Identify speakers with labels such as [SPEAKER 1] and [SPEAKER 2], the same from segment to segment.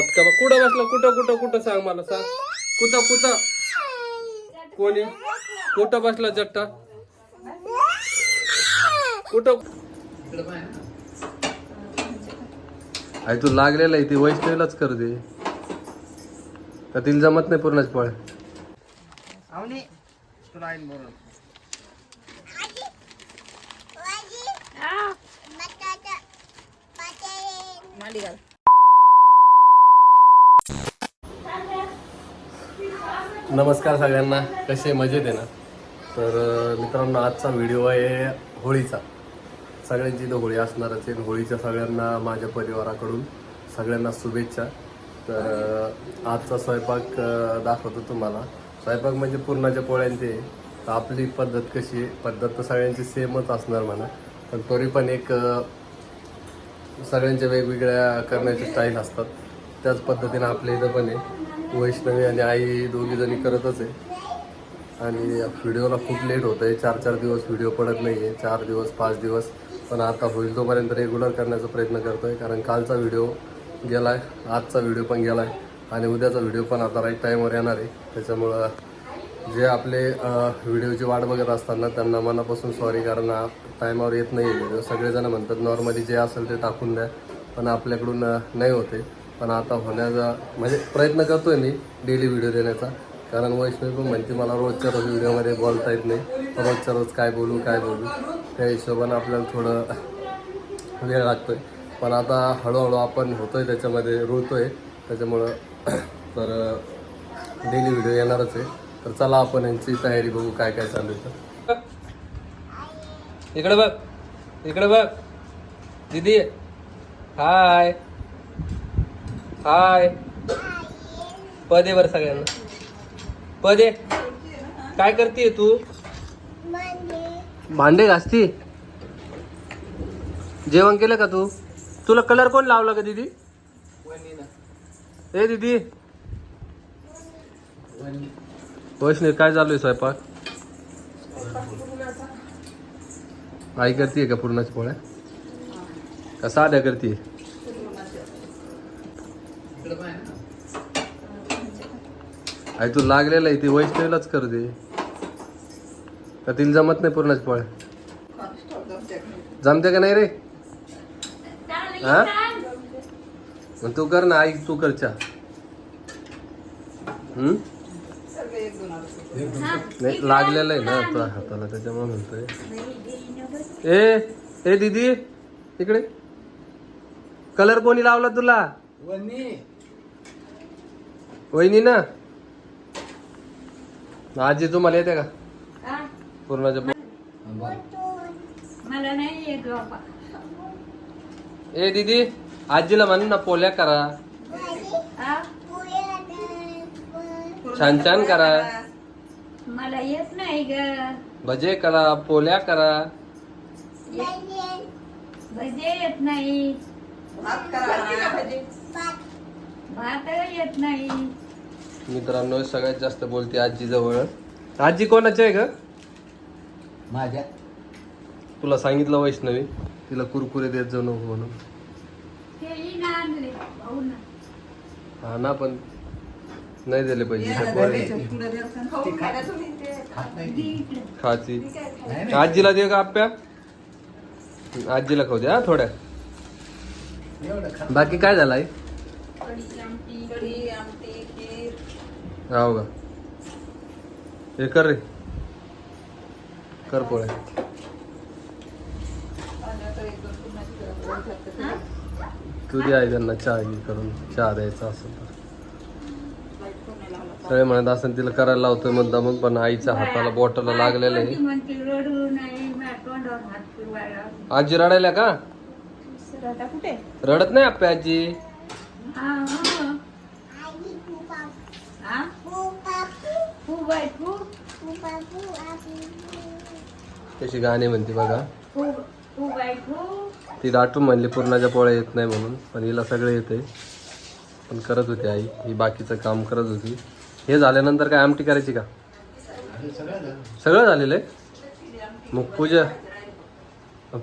[SPEAKER 1] का बा- कुठं बसला? कुठं कुठं कुठं सांग मला सांग. कुठं कुठं? कोणी? कुठं बसला जट्टा? कुठं? आई तू लागलेला आहे ती वैष्णवीलाच कर दे. का तिला जमत नाही पूर्णच पळ.
[SPEAKER 2] आवनी तुला आईन बोलून मांडी घाल.
[SPEAKER 1] नमस्कार सगळ्यांना. कसे मजेत आहे ना? तर मित्रांनो आजचा व्हिडिओ आहे होळीचा. सगळ्यांची तर होळी असणारच आहे. होळीच्या सगळ्यांना माझ्या परिवाराकडून सगळ्यांना शुभेच्छा. तर आजचा स्वयंपाक दाखवतो तुम्हाला. स्वयंपाक म्हणजे पूर्णाच्या पोळ्यांचे तर आपली पद्धत कशी आहे? पद्धत तर सगळ्यांची सेमच असणार म्हणा. पण तरी पण एक सगळ्यांच्या वेगवेगळ्या करण्याचे स्टाईल असतात. त्याच पद्धतीनं आपल्या इथं पण आहे. वैष्णवी आणि आई दोघी जणी करतच आहे. आणि व्हिडिओला खूप लेट होतं आहे चार चार दिवस व्हिडिओ पडत नाही आहे चार दिवस पाच दिवस. पण आता होईल तोपर्यंत रेग्युलर करण्याचा प्रयत्न करतो आहे कारण कालचा व्हिडिओ गेला आहे आजचा व्हिडिओ पण गेला आहे आणि उद्याचा व्हिडिओ पण आता राईट टाईमवर येणार आहे. त्याच्यामुळं जे आपले व्हिडिओची वाट बघत असताना त्यांना मनापासून सॉरी कारण टायमावर येत नाही व्हिडिओ सगळेजण म्हणतात नॉर्मली जे असेल ते टाकून द्या. पण आपल्याकडून नाही होते पण आता होण्याचा म्हणजे प्रयत्न करतोय मी डेली व्हिडिओ देण्याचा. कारण वैष्णवी पण म्हणते मला रोजच्या रोज व्हिडिओमध्ये बोलता येत नाही. रोजच्या रोज काय बोलू काय बोलू. त्या हिशोबानं आपल्याला थोडं वेळ लागतोय. पण आता हळूहळू आपण होतोय त्याच्यामध्ये रुळतोय. त्याच्यामुळं तर डेली व्हिडिओ येणारच आहे. तर चला आपण यांची तयारी बघू काय काय चालू आहे तर इकडे बघ इकडे बघ. दीदी हाय. हाय. पदे बर सगळ्यांना. पदे. काय करते तू? भांडे घासती. जेवण केलं का तू? तुला कलर कोण लावला का दीदी? ए दीदी. वैष्णवी काय चालू आहे स्वयंपाक? आई करते का पूर्णाच्या पोळ्या? का साध्या करते आई तू लागलेला आहे ती वैष्णवीलाच कर दे. का तिला जमत नाही पूर्णाच्या पोळ्या जमते का नाही रे? हा? मग तू कर ना आई तू कर हम्म? नाही लागलेलं आहे ना तो हाताला त्याच्यामुळे म्हणतोय. ए ए दीदी इकडे. कलर कोणी लावला तुला? वहिनी ना? आजी तुम्हाला येते का?
[SPEAKER 3] का?
[SPEAKER 1] पूर्णाच्या पो-
[SPEAKER 3] मला नाही येत बाबा.
[SPEAKER 1] ए दीदी आजीला म्हण ना पोल्या करा.
[SPEAKER 3] हा?
[SPEAKER 1] छान छान करा.
[SPEAKER 3] मला येत नाही ग.
[SPEAKER 1] भजे करा पोल्या करा.
[SPEAKER 3] भजे येत नाही. भात येत नाही.
[SPEAKER 1] मित्रांनो सगळ्यात जास्त बोलते आजी जवळ आजी कोणाची आहे ग?
[SPEAKER 2] माझ्या.
[SPEAKER 1] तुला सांगितलं वैष्णवी तिला कुरकुरे देत जाऊ नको म्हणून.
[SPEAKER 3] ही ना
[SPEAKER 1] हा पण नाही दिले पाहिजे. खाची. आजीला दे का आप्या आजीला खाऊ दे हा थोड्या. बाकी काय झालं राहू का? हे कर रे. कर पोळ्या. तू दे आई त्यांना चहा घे करून. चहा द्यायचा असेल तर. सगळे म्हणत असेल तिला करायला लावतोय मुद्दा मग पण आईच्या हाताला बॉटल लागलेलं आहे.
[SPEAKER 3] म्हणते
[SPEAKER 1] आजी रडायला का? रडत नाही आप्या आजी
[SPEAKER 3] हा हो. हा
[SPEAKER 1] कशी गाणे म्हणते बघा. ती दाटून म्हणली पूर्णाच्या पोळ्या येत नाही म्हणून पण हिला सगळं येते. पण करत होती आई ही बाकीचं काम करत होती. हे झाल्यानंतर काय आमटी करायची का?
[SPEAKER 2] सगळं झालं.
[SPEAKER 1] सगळं झालेलं आहे? मग पूजा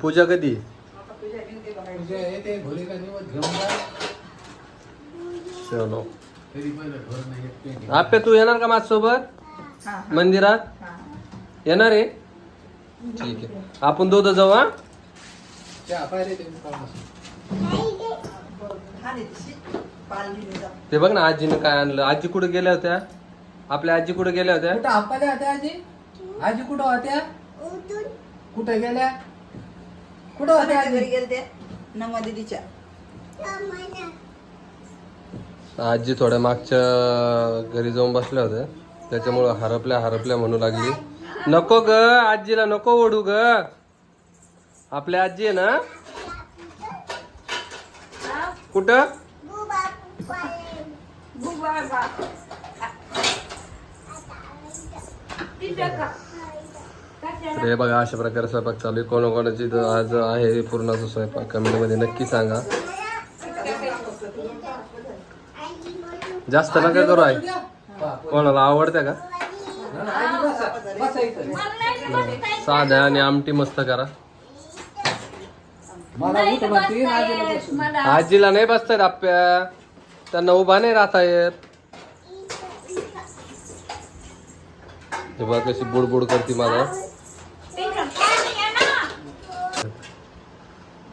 [SPEAKER 1] पूजा कधी चलो.
[SPEAKER 2] तरी पहिलं ढोर नाही येत पेंडी.
[SPEAKER 1] आप्या तू येणार का माझ्यासोबत? मंदिरात
[SPEAKER 4] हा.
[SPEAKER 1] येणार आहे? ठीक आहे. आपण दोघं जाऊ हा?
[SPEAKER 2] ते.
[SPEAKER 4] हा
[SPEAKER 1] बघ ना आजीनं काय आणलं. आजी कुठे गेल्या होत्या? आपल्या आजी कुठे गेल्या होत्या?
[SPEAKER 2] कुठं हापाल्या होत्या आजी? आजी कुठं होत्या? कुठं गेल्या? कुठं होत्या आजी?
[SPEAKER 4] गेले ते नमा दिदीच्या.
[SPEAKER 1] आजी थोड्या मागच्या घरी जाऊन बसल्या होत्या. त्याच्यामुळं हरपल्या हरपल्या म्हणू लागली. नको ग आजीला नको ओढू ग. आपल्या आजी आहे ना? कुठं? रे हे बघा अशा प्रकारे स्वयंपाक चालू आहे. कोणाकोणाची आज आहे पूर्णाचा स्वयंपाक. कमेंटमध्ये नक्की सांगा. जास्त नका करू आहे कोणाला आवडत्या का. साध्या आणि आमटी मस्त करा.
[SPEAKER 2] आजीला
[SPEAKER 1] नाही बसतायत आप्या त्यांना उभा नाही राहता येत. हे बघा कशी बुडबुड करते मला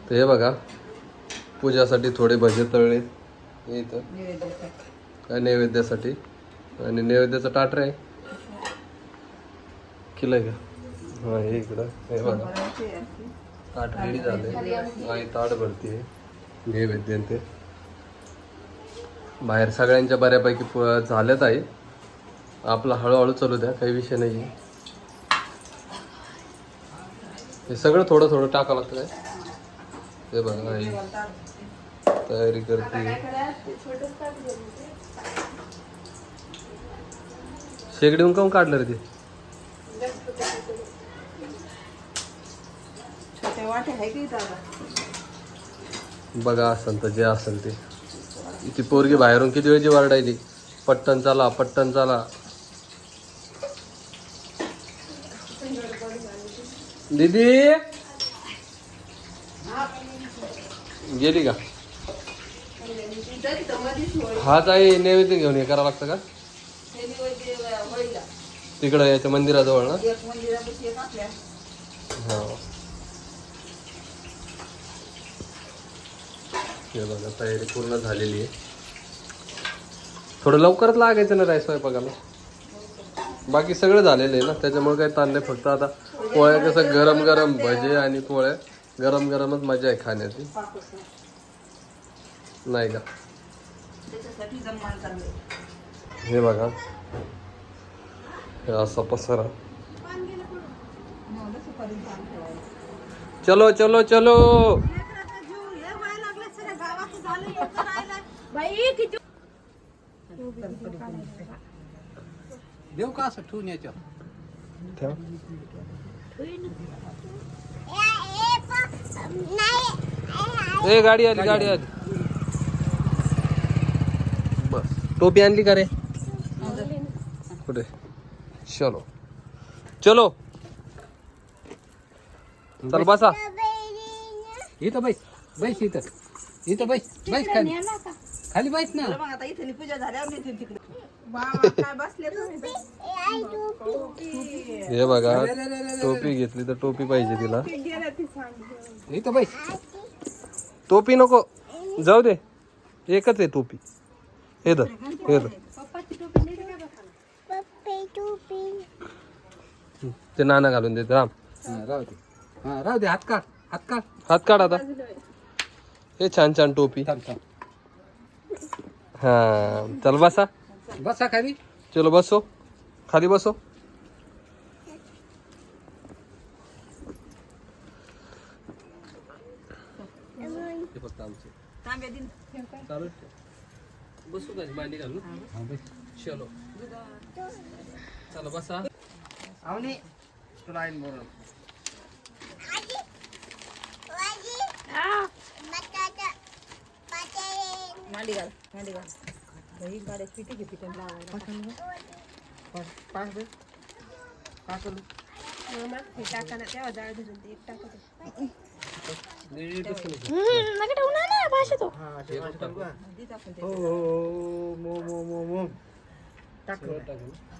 [SPEAKER 1] तर हे बघा पूजासाठी थोडे भजे तळले हे इथं. काय नैवेद्यासाठी? आणि नैवेद्याचं टाटर आहे. केलंय का? हा हे इकडं. हे बघा. ताट रेडी झाले आई ताट भरते नैवेद्य ते. बाहेर सगळ्यांच्या बऱ्यापैकी प- झाल्यात आहे आपला हळूहळू चालू द्या काही विषय नाही हे सगळं थोडं थोडं टाकावं लागतं काय? हे बघा आई. तयारी करते. शेगडीहून काऊन काढलं रे ते?
[SPEAKER 4] छोटे वाटे आहे की दादा?
[SPEAKER 1] बघा असेल तर जे असेल ते. ती पोरगी बाहेरून किती वेळची वरडायली पट्टन चाला पट्टन चाला. दीदी? गेली का? हाच आहे नैवेद्य घेऊन हे करावं लागतं का?
[SPEAKER 4] हे
[SPEAKER 1] तिकडं याच्या मंदिराजवळ ना?
[SPEAKER 4] एक मंदिरापाशी एक आपल्या.
[SPEAKER 1] हा. हे बघा तयारी पूर्ण झालेली आहे. थोडं लवकरच लागायचं ना राय स्वयंपाकाला? बाकी सगळं झालेलं आहे ना त्याच्यामुळे काही ताण नाही फक्त आता पोळ्या कसं गरम गरम भजे आणि पोळ्या. गरम गरमच मजा आहे खाण्याची.
[SPEAKER 4] पाकच नाही.
[SPEAKER 1] नाही का?
[SPEAKER 4] त्याच्यासाठी जमवायला चाललंय.
[SPEAKER 1] हे बघा. हे असा पसारा. चलो चलो चलो.
[SPEAKER 3] बाई किती
[SPEAKER 2] देऊ का असं ठेवून याच्यावर?
[SPEAKER 1] ठेवा. ए गाडी आली गाडी आली. बस. टोपी आणली का रे? कुठे? चलो। चलो। चल बसा।
[SPEAKER 2] इथं बैस बैस इथं इथं बैस बैस खाली। खाली बैस ना।
[SPEAKER 4] चला मग आता इथे पूजा झाल्यावर नेतील तिकडे बाबा काय बसले तुम्ही
[SPEAKER 1] हे बघा टोपी घेतली तर टोपी पाहिजे तिला।
[SPEAKER 2] इथं बैस।
[SPEAKER 1] टोपी नको जाऊ दे। एकच आहे टोपी. हे धर हे धर. ते नाना घालून देते राम.
[SPEAKER 2] हा राहू दे. हा राहू दे हात काढ हात काढ.
[SPEAKER 1] हात काढ आता. हे छान छान टोपी.
[SPEAKER 2] थांब थांब
[SPEAKER 1] हा चल बसा.
[SPEAKER 2] बसा खाली.
[SPEAKER 1] चलो बसो. खाली बसो. हे फक्त आमचे. चालू बसू का? मांडी
[SPEAKER 2] हा बैस
[SPEAKER 1] चलो. चला बसा.
[SPEAKER 2] आवनी तुला आईन बरोबर
[SPEAKER 4] मांडी घाल मांडी घाल. बाई गाड्या लावायला?
[SPEAKER 2] पाच पाच
[SPEAKER 1] घे.
[SPEAKER 3] नका ठेवू ना
[SPEAKER 4] भाषा तो.
[SPEAKER 2] हो हो मो मो मो मो टाक. तू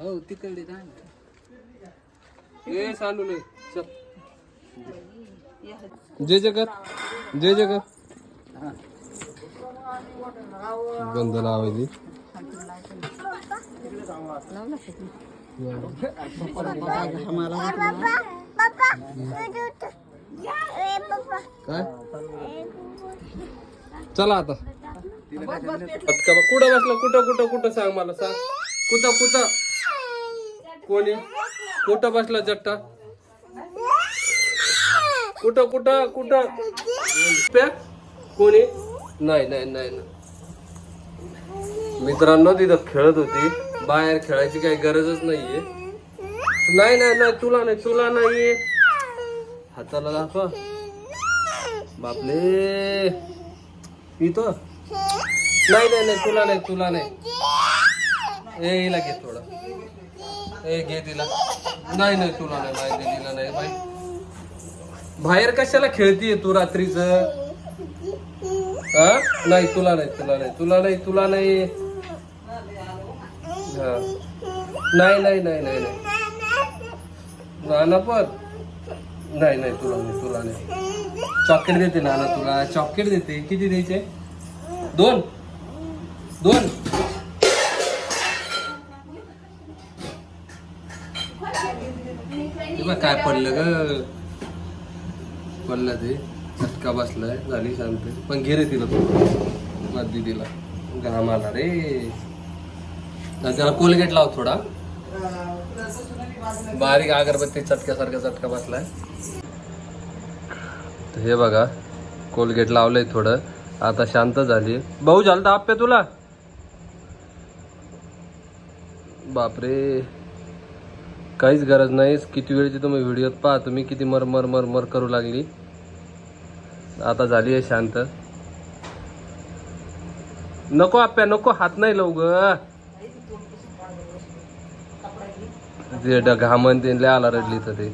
[SPEAKER 2] हो तिकडे
[SPEAKER 1] ए सांडू नये चल. जे जे कर जे जे कर बंद लावायची? काय? चला आता. कुठं बसला? कुठं कुठं कुठं सांग मला सांग. कुठं कुठं? कोणी? कुठं बसला जट्टा? कुठं कुठं कुठं? पॅक कोणी? नाही नाही नाही नाही. मित्रांनो तिथं खेळत होती. बाहेर खेळायची काही गरजच नाहीये. नाही नाही नाही तुला नाही तुला नाही हाताला दाखवा. बापले पितो नाही नाही नाही तुला नाही तुला नाही. ए हिला घे थोडं. ए घे तिला. नाही नाही तुला नाही माहिती तिला नाही बाई. बाहेर कशाला खेळतीये तू रात्रीच? हा नाही तुला नाही तुला नाही तुला नाही तुला नाही. हा. नाही नाही नाही नाही नाही. नाना पण. नाही नाही तुला नाही तुला नाही. चॉकलेट देते नाना तुला. चॉकलेट देते. किती द्यायचे? दोन. दोन. बघ काय पडलं ग. पडलं ते. चटका बसलाय. झाली शांत. पण घे रे तिला तू. दीदीला. घाम आला रे. त्याला कोलगेट लाव थोडा. बारीक अगरबत्ती चटक्यासारखा चटका बसलाय. हे बघा कोलगेट लावलंय थोडं. आता शांत झाली. भाऊ झालं तर आप्पे तुला? बापरे. काहीच गरज नाही किती वेळची तुम्ही व्हिडिओत पहा तुम्ही किती मर मर मर मर करू लागली. आता झाली आहे शांत. नको आप्या नको. हात नाही लवग ते घामन ते लय आला रडली तर ते.